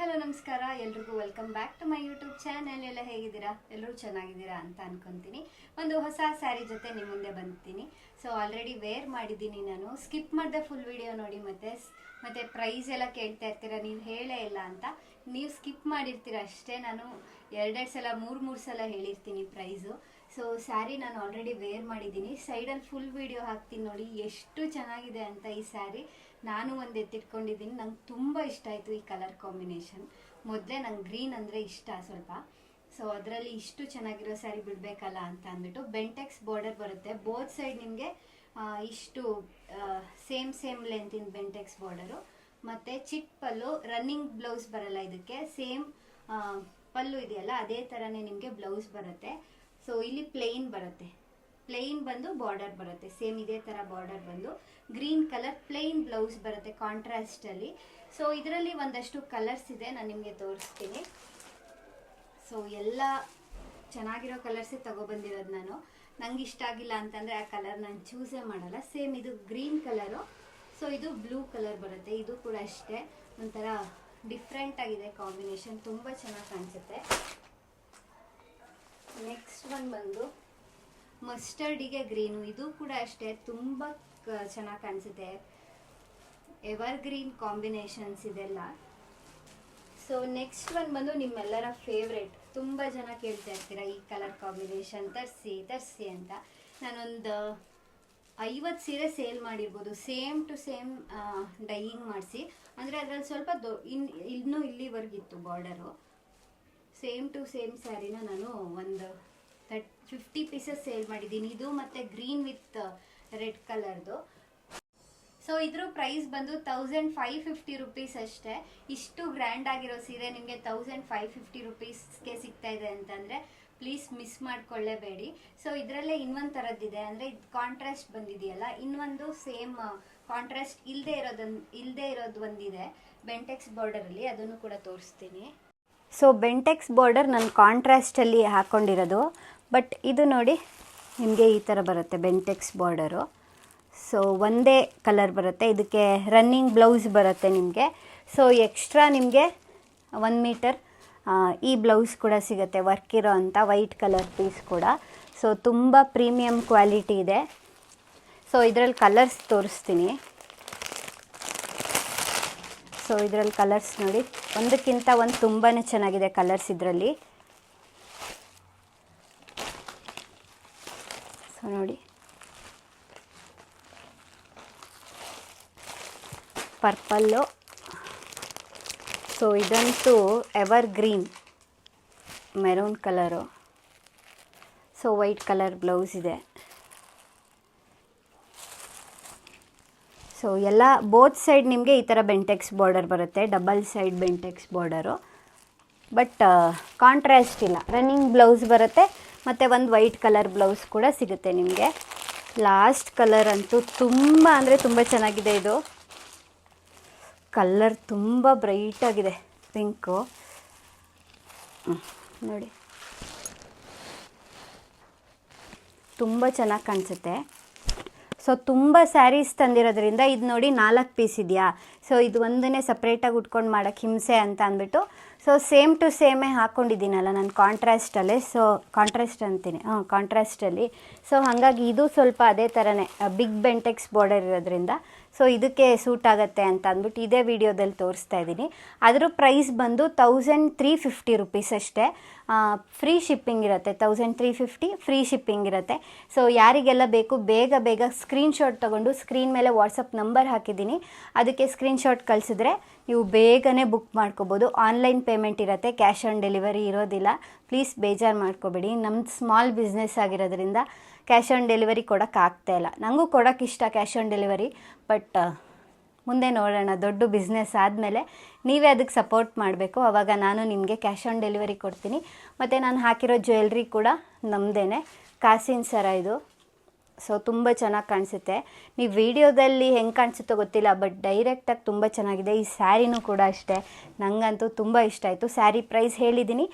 Hello ನಮಸ್ಕಾರ, ಎಲ್ರಿಗೂ welcome back to my YouTube channel ಎಲ್ಲ ಹೇಗಿದ್ದೀರಾ? ಎಲ್ಲರೂ ಚೆನ್ನಾಗಿದ್ದೀರಾ ಅಂತ ಅನ್ಕೊಂತೀನಿ. ಒಂದು ಹೊಸ ಸ್ಯಾರಿ ಜೊತೆ ನಿಮ್ಮ ಮುಂದೆ ಬಂದಿದ್ದೀನಿ. ಸೊ ಆಲ್ರೆಡಿ ವೇರ್ ಮಾಡಿದ್ದೀನಿ ನಾನು. ಸ್ಕಿಪ್ ಮಾಡಿದೆ ಫುಲ್ ವಿಡಿಯೋ ನೋಡಿ ಮತ್ತೆ ಮತ್ತೆ ಪ್ರೈಸ್ ಎಲ್ಲ ಕೇಳ್ತಾ ಇರ್ತೀರಾ? ನೀವು ಹೇಳೇ ಇಲ್ಲ ಅಂತ. ನೀವು ಸ್ಕಿಪ್ ಮಾಡಿರ್ತೀರ ಅಷ್ಟೇ. ನಾನು ಎರಡೆರಡು ಸಲ, ಮೂರು ಮೂರು ಸಲ ಹೇಳಿರ್ತೀನಿ ಪ್ರೈಸು ಸೊ ಸ್ಯಾರಿ ನಾನು ಆಲ್ರೆಡಿ ವೇರ್ ಮಾಡಿದ್ದೀನಿ. ಸೈಡಲ್ಲಿ ಫುಲ್ ವಿಡಿಯೋ ಹಾಕ್ತೀನಿ ನೋಡಿ, ಎಷ್ಟು ಚೆನ್ನಾಗಿದೆ ಅಂತ ಈ ಸ್ಯಾರಿ ನಾನು ಒಂದು ಎತ್ತಿಟ್ಕೊಂಡಿದ್ದೀನಿ. ನಂಗೆ ತುಂಬ ಇಷ್ಟ ಆಯಿತು ಈ ಕಲರ್ ಕಾಂಬಿನೇಷನ್ ಮೊದಲೇ ನಂಗೆ ಗ್ರೀನ್ ಅಂದರೆ ಇಷ್ಟ ಸ್ವಲ್ಪ. ಸೊ ಅದರಲ್ಲಿ ಇಷ್ಟು ಚೆನ್ನಾಗಿರೋ ಸ್ಯಾರಿ ಬಿಡಬೇಕಲ್ಲ ಅಂತ ಅಂದ್ಬಿಟ್ಟು ಬೆಂಟೆಕ್ಸ್ ಬಾರ್ಡರ್ ಬರುತ್ತೆ. ಬೋತ್ ಸೈಡ್ ನಿಮಗೆ ಇಷ್ಟು ಸೇಮ್ ಸೇಮ್ ಲೆಂತಿನ ಬೆಂಟೆಕ್ಸ್ ಬಾರ್ಡರು ಮತ್ತು ಚಿಕ್ಕ ಪಲ್ಲು ರನ್ನಿಂಗ್ ಬ್ಲೌಸ್ ಬರಲ್ಲ ಇದಕ್ಕೆ. ಸೇಮ್ ಪಲ್ಲು ಇದೆಯಲ್ಲ, ಅದೇ ಥರನೇ ನಿಮಗೆ ಬ್ಲೌಸ್ ಬರುತ್ತೆ. ಸೊ ಇಲ್ಲಿ ಪ್ಲೇನ್ ಬರುತ್ತೆ. ಪ್ಲೇನ್ ಬಂದು ಬಾರ್ಡರ್ ಬರುತ್ತೆ. ಸೇಮ್ ಇದೇ ಥರ ಬಾರ್ಡರ್ ಬಂದು. ಗ್ರೀನ್ ಕಲರ್ ಪ್ಲೇನ್ ಬ್ಲೌಸ್ ಬರುತ್ತೆ ಕಾಂಟ್ರಾಸ್ಟಲ್ಲಿ ಸೊ ಇದರಲ್ಲಿ ಒಂದಷ್ಟು ಕಲರ್ಸ್ ಇದೆ, ನಾನು ನಿಮಗೆ ತೋರಿಸ್ತೀನಿ. ಸೊ ಎಲ್ಲ ಚೆನ್ನಾಗಿರೋ ಕಲರ್ಸೇ ತಗೊಬಂದಿರೋದು ನಾನು. ನಂಗೆ ಇಷ್ಟ ಆಗಿಲ್ಲ ಅಂತಂದರೆ ಆ ಕಲರ್ ನಾನು ಚೂಸೇ ಮಾಡಲ್ಲ. ಸೇಮ್ ಇದು ಗ್ರೀನ್ ಕಲರು ಸೊ ಇದು ಬ್ಲೂ ಕಲರ್ ಬರುತ್ತೆ. ಇದು ಕೂಡ ಅಷ್ಟೇ. ಒಂಥರ ಡಿಫ್ರೆಂಟಾಗಿದೆ ಕಾಂಬಿನೇಷನ್ ತುಂಬ ಚೆನ್ನಾಗಿ ಕಾಣಿಸುತ್ತೆ. ನೆಕ್ಸ್ಟ್ ಒಂದು ಬಂದು ಮಸ್ಟರ್ಡಿಗೆ ಗ್ರೀನು ಇದು ಕೂಡ ಅಷ್ಟೇ, ತುಂಬ ಚೆನ್ನಾಗಿ ಕಾಣಿಸುತ್ತೆ. ಎವರ್ ಗ್ರೀನ್ ಕಾಂಬಿನೇಷನ್ಸ್ ಇದೆಲ್ಲ. ಸೊ ನೆಕ್ಸ್ಟ್ ಒಂದು ಬಂದು ನಿಮ್ಮೆಲ್ಲರ ಫೇವ್ರೆಟ್ ತುಂಬ ಜನ ಕೇಳ್ತಾ ಇರ್ತೀರ, ಈ ಕಲರ್ ಕಾಂಬಿನೇಷನ್ ತರಿಸಿ ತರಿಸಿ ಅಂತ. ನಾನೊಂದು ಐವತ್ತು ಸೀರೆ ಸೇಲ್ ಮಾಡಿರ್ಬೋದು. ಸೇಮ್ ಟು ಸೇಮ್ ಡೈಯಿಂಗ್ ಮಾಡಿಸಿ. ಅಂದರೆ ಅದರಲ್ಲಿ ಸ್ವಲ್ಪ ದೊ, ಇನ್, ಇನ್ನೂ ಇಲ್ಲಿವರೆಗಿತ್ತು ಬಾರ್ಡರು ಸೇಮ್ ಟು ಸೇಮ್ ಸ್ಯಾರಿನ ನಾನು ಒಂದು ತರ್ಟ್ ಫಿಫ್ಟಿ ಪೀಸಸ್ ಸೇಲ್ ಮಾಡಿದ್ದೀನಿ. ಇದು ಮತ್ತು ಗ್ರೀನ್ ವಿತ್ ರೆಡ್ ಕಲರ್ದು ಸೊ ಇದ್ರ ಪ್ರೈಸ್ ಬಂದು ತೌಸಂಡ್ ಫೈವ್ ಫಿಫ್ಟಿ ರುಪೀಸ್ ಅಷ್ಟೇ. ಇಷ್ಟು ಗ್ರ್ಯಾಂಡ್ ಆಗಿರೋ ಸೀರೆ ನಿಮಗೆ ತೌಸಂಡ್ ಫೈವ್ ಫಿಫ್ಟಿ ರುಪೀಸ್ಗೆ ಸಿಗ್ತಾ ಇದೆ ಅಂತಂದರೆ ಪ್ಲೀಸ್ ಮಿಸ್ ಮಾಡ್ಕೊಳ್ಳೇಬೇಡಿ. ಸೊ ಇದರಲ್ಲೇ ಇನ್ನೊಂದು ಥರದ್ದಿದೆ ಅಂದರೆ ಇದು ಕಾಂಟ್ರಾಸ್ಟ್ ಬಂದಿದೆಯಲ್ಲ, ಇನ್ನೊಂದು ಸೇಮ್ ಕಾಂಟ್ರಾಸ್ಟ್ ಇಲ್ಲದೆ ಇರೋದೊಂದು ಇಲ್ಲದೆ ಇರೋದು ಒಂದಿದೆ. ಬೆಂಟೆಕ್ಸ್ ಬಾರ್ಡರಲ್ಲಿ ಅದನ್ನು ಕೂಡ ತೋರಿಸ್ತೀನಿ. ಸೊ ಬೆಂಟೆಕ್ಸ್ ಬಾರ್ಡರ್ ನಾನು ಕಾಂಟ್ರಾಸ್ಟಲ್ಲಿ ಹಾಕ್ಕೊಂಡಿರೋದು ಬಟ್ ಇದು ನೋಡಿ, ನಿಮಗೆ ಈ ಥರ ಬರುತ್ತೆ ಬೆಂಟೆಕ್ಸ್ ಬಾರ್ಡರು ಸೊ ಒಂದೇ ಕಲರ್ ಬರುತ್ತೆ. ಇದಕ್ಕೆ ರನ್ನಿಂಗ್ ಬ್ಲೌಸ್ ಬರುತ್ತೆ ನಿಮಗೆ. ಸೊ ಎಕ್ಸ್ಟ್ರಾ ನಿಮಗೆ ಒನ್ ಮೀಟರ್ ಈ ಬ್ಲೌಸ್ ಕೂಡ ಸಿಗುತ್ತೆ. ವರ್ಕ್ ಇರೋ ಅಂಥ ವೈಟ್ ಕಲರ್ ಪೀಸ್ ಕೂಡ. ಸೊ ತುಂಬ ಪ್ರೀಮಿಯಮ್ ಕ್ವಾಲಿಟಿ ಇದೆ. ಸೊ ಇದರಲ್ಲಿ ಕಲರ್ಸ್ ತೋರಿಸ್ತೀನಿ. ಸೊ ಇದರಲ್ಲಿ ಕಲರ್ಸ್ ನೋಡಿ. ಒಂದಕ್ಕಿಂತ ಒಂದು ತುಂಬಾ ಚೆನ್ನಾಗಿದೆ ಕಲರ್ಸ್ ಇದರಲ್ಲಿ. ಸೊ ನೋಡಿ. ಪರ್ಪಲ್ಲು ಸೊ ಇದಂತೂ evergreen maroon colour so white colour blouse ಇದೆ. ಸೊ ಎಲ್ಲ ಬೋತ್ ಸೈಡ್ ನಿಮಗೆ ಈ ಥರ ಬೆಂಟೆಕ್ಸ್ ಬಾರ್ಡರ್ ಬರುತ್ತೆ. Double side Bentex border but contrast ಇಲ್ಲ. ರನ್ನಿಂಗ್ ಬ್ಲೌಸ್ ಬರುತ್ತೆ. ಮತ್ತು ಒಂದು ವೈಟ್ ಕಲರ್ ಬ್ಲೌಸ್ ಕೂಡ ಸಿಗುತ್ತೆ ನಿಮಗೆ. ಲಾಸ್ಟ್ ಕಲರ್ ಅಂತೂ ತುಂಬ ಅಂದರೆ ತುಂಬ ಚೆನ್ನಾಗಿದೆ ಇದು. ಕಲ್ಲರ್ ತುಂಬ ಬ್ರೈಟಾಗಿದೆ ಪಿಂಕು ನೋಡಿ. ತುಂಬ ಚೆನ್ನಾಗಿ ಕಾಣಿಸುತ್ತೆ. ಸೊ ತುಂಬ ಸ್ಯಾರೀಸ್ ತಂದಿರೋದ್ರಿಂದ ಇದು ನೋಡಿ ನಾಲ್ಕು ಪೀಸ್ ಇದೆಯಾ? ಸೊ ಇದು ಒಂದನ್ನೇ ಸಪ್ರೇಟಾಗಿ ಉಟ್ಕೊಂಡು ಮಾಡೋಕ್ಕೆ ಹಿಂಸೆ ಅಂತ ಅಂದ್ಬಿಟ್ಟು. ಸೊ ಸೇಮ್ ಟು ಸೇಮೇ ಹಾಕ್ಕೊಂಡಿದ್ದೀನಲ್ಲ ನಾನು ಕಾಂಟ್ರಾಸ್ಟಲ್ಲೇ ಸೊ ಕಾಂಟ್ರಾಸ್ಟ್ ಅಂತೀನಿ. ಹಾಂ ಕಾಂಟ್ರಾಸ್ಟಲ್ಲಿ ಸೊ ಹಾಗಾಗಿ ಇದು ಸ್ವಲ್ಪ ಅದೇ ಥರನೇ ಬಿಗ್ ಬೆಂಟೆಕ್ಸ್ ಬಾರ್ಡರ್ ಇರೋದ್ರಿಂದ. ಸೊ ಇದಕ್ಕೆ ಸೂಟ್ ಆಗುತ್ತೆ ಅಂತ ಅಂದ್ಬಿಟ್ಟು ಇದೇ ವಿಡಿಯೋದಲ್ಲಿ ತೋರಿಸ್ತಾ ಇದ್ದೀನಿ. ಅದರ ಪ್ರೈಸ್ ಬಂದು ತೌಸಂಡ್ ತ್ರೀ ಫಿಫ್ಟಿ ರುಪೀಸ್ ಅಷ್ಟೇ. ಫ್ರೀ ಶಿಪ್ಪಿಂಗ್ ಇರುತ್ತೆ thousand three fifty free shipping ಇರುತ್ತೆ. ಸೊ ಯಾರಿಗೆಲ್ಲ ಬೇಕು, ಬೇಗ ಬೇಗ ಸ್ಕ್ರೀನ್ಶಾಟ್ ತೊಗೊಂಡು ಸ್ಕ್ರೀನ್ ಮೇಲೆ ವಾಟ್ಸಪ್ ನಂಬರ್ ಹಾಕಿದ್ದೀನಿ. ಅದಕ್ಕೆ ಸ್ಕ್ರೀನ್ಶಾಟ್ ಕಳಿಸಿದ್ರೆ ನೀವು ಬೇಗನೆ ಬುಕ್ ಮಾಡ್ಕೋಬೋದು. ಆನ್ಲೈನ್ ಪೇಮೆಂಟ್ ಇರುತ್ತೆ ಕ್ಯಾಶ್ ಆನ್ ಡೆಲಿವರಿ ಇರೋದಿಲ್ಲ. ಪ್ಲೀಸ್ ಬೇಜಾರು ಮಾಡ್ಕೋಬೇಡಿ. ನಮ್ದು ಸ್ಮಾಲ್ ಬಿಸ್ನೆಸ್ ಆಗಿರೋದ್ರಿಂದ ಕ್ಯಾಶ್ ಆನ್ ಡೆಲಿವರಿ ಇಲ್ಲ. ನನಗೂ ಕೊಡೋಕ್ಕೆ ಇಷ್ಟ ಕ್ಯಾಶ್ ಆನ್ ಡೆಲಿವರಿ, ಬಟ್ ಮುಂದೆ ನೋಡೋಣ. ದೊಡ್ಡ ಬಿಸ್ನೆಸ್ ಆದಮೇಲೆ ನೀವೇ ಅದಕ್ಕೆ ಸಪೋರ್ಟ್ ಮಾಡಬೇಕು. ಆವಾಗ ನಾನು ನಿಮಗೆ ಕ್ಯಾಶ್ ಆನ್ ಡೆಲಿವರಿ ಕೊಡ್ತೀನಿ. ಮತ್ತು ನಾನು ಹಾಕಿರೋ ಜ್ಯುವೆಲ್ರಿ ಕೂಡ ನಮ್ಮದೇ ಕಾಸಿನ ಸರ ಇದು. ಸೊ, ತುಂಬ ಚೆನ್ನಾಗಿ ಕಾಣಿಸುತ್ತೆ. ನೀವು ವಿಡಿಯೋದಲ್ಲಿ ಹೆಂಗೆ ಕಾಣಿಸುತ್ತೋ ಗೊತ್ತಿಲ್ಲ, ಬಟ್ ಡೈರೆಕ್ಟಾಗಿ ತುಂಬ ಚೆನ್ನಾಗಿದೆ. ಈ ಸ್ಯಾರಿನೂ ಕೂಡ ಅಷ್ಟೇ. ನನಗಂತೂ ತುಂಬ ಇಷ್ಟ ಆಯಿತು. ಸ್ಯಾರಿ ಪ್ರೈಸ್ ಹೇಳಿದ್ದೀನಿ.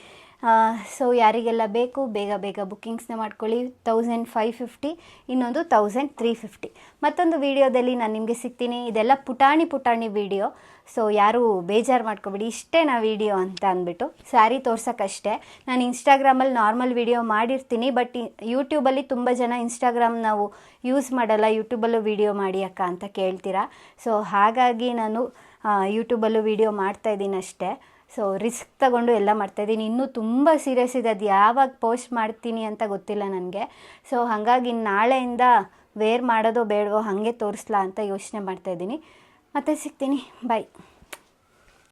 ಸೊ ಯಾರಿಗೆಲ್ಲ ಬೇಕು, ಬೇಗ ಬೇಗ ಬುಕ್ಕಿಂಗ್ಸ್ನ ಮಾಡ್ಕೊಳ್ಳಿ. ತೌಸಂಡ್ ಫೈವ್ ಫಿಫ್ಟಿ ಇನ್ನೊಂದು ತೌಸಂಡ್ ತ್ರೀ ಫಿಫ್ಟಿ ಮತ್ತೊಂದು ವಿಡಿಯೋದಲ್ಲಿ ನಾನು ನಿಮಗೆ ಸಿಗ್ತೀನಿ. ಇದೆಲ್ಲ ಪುಟಾಣಿ ಪುಟಾಣಿ ವಿಡಿಯೋ ಸೊ ಯಾರೂ ಬೇಜಾರು ಮಾಡ್ಕೊಬೇಡಿ. ಇಷ್ಟೇ ನಾ ವೀಡಿಯೋ ಅಂತ ಅಂದ್ಬಿಟ್ಟು. ಸ್ಯಾರಿ ತೋರ್ಸೋಕ್ಕಷ್ಟೇ. ನಾನು ಇನ್ಸ್ಟಾಗ್ರಾಮಲ್ಲಿ ನಾರ್ಮಲ್ ವೀಡಿಯೋ ಮಾಡಿರ್ತೀನಿ ಬಟ್ ಯೂಟ್ಯೂಬಲ್ಲಿ ತುಂಬ ಜನ ಇನ್ಸ್ಟಾಗ್ರಾಮ್ ನಾವು ಯೂಸ್ ಮಾಡಲ್ಲ. ಯೂಟ್ಯೂಬಲ್ಲೂ ವೀಡಿಯೋ ಮಾಡಿ ಅಕ್ಕ ಅಂತ ಕೇಳ್ತೀರಾ. ಸೊ ಹಾಗಾಗಿ ನಾನು ಯೂಟ್ಯೂಬಲ್ಲೂ ವಿಡಿಯೋ ಮಾಡ್ತಾಯಿದ್ದೀನಿ ಅಷ್ಟೇ. ಸೊ ರಿಸ್ಕ್ ತಗೊಂಡು ಎಲ್ಲ ಮಾಡ್ತಾಯಿದ್ದೀನಿ ಇನ್ನೂ ತುಂಬ ಸೀರಿಯಸ್ ಇದೆ ಅದು ಯಾವಾಗ ಪೋಸ್ಟ್ ಮಾಡ್ತೀನಿ ಅಂತ ಗೊತ್ತಿಲ್ಲ ನನಗೆ. ಸೊ ಹಾಗಾಗಿ ನಾಳೆಯಿಂದ ವೇರ್ ಮಾಡೋದೋ ಬೇಡವೋ ಹಾಗೆ ತೋರಿಸ್ಲಾ ಅಂತ ಯೋಚನೆ ಮಾಡ್ತಾಯಿದ್ದೀನಿ ಮತ್ತೆ ಸಿಗ್ತೀನಿ. ಬಾಯ್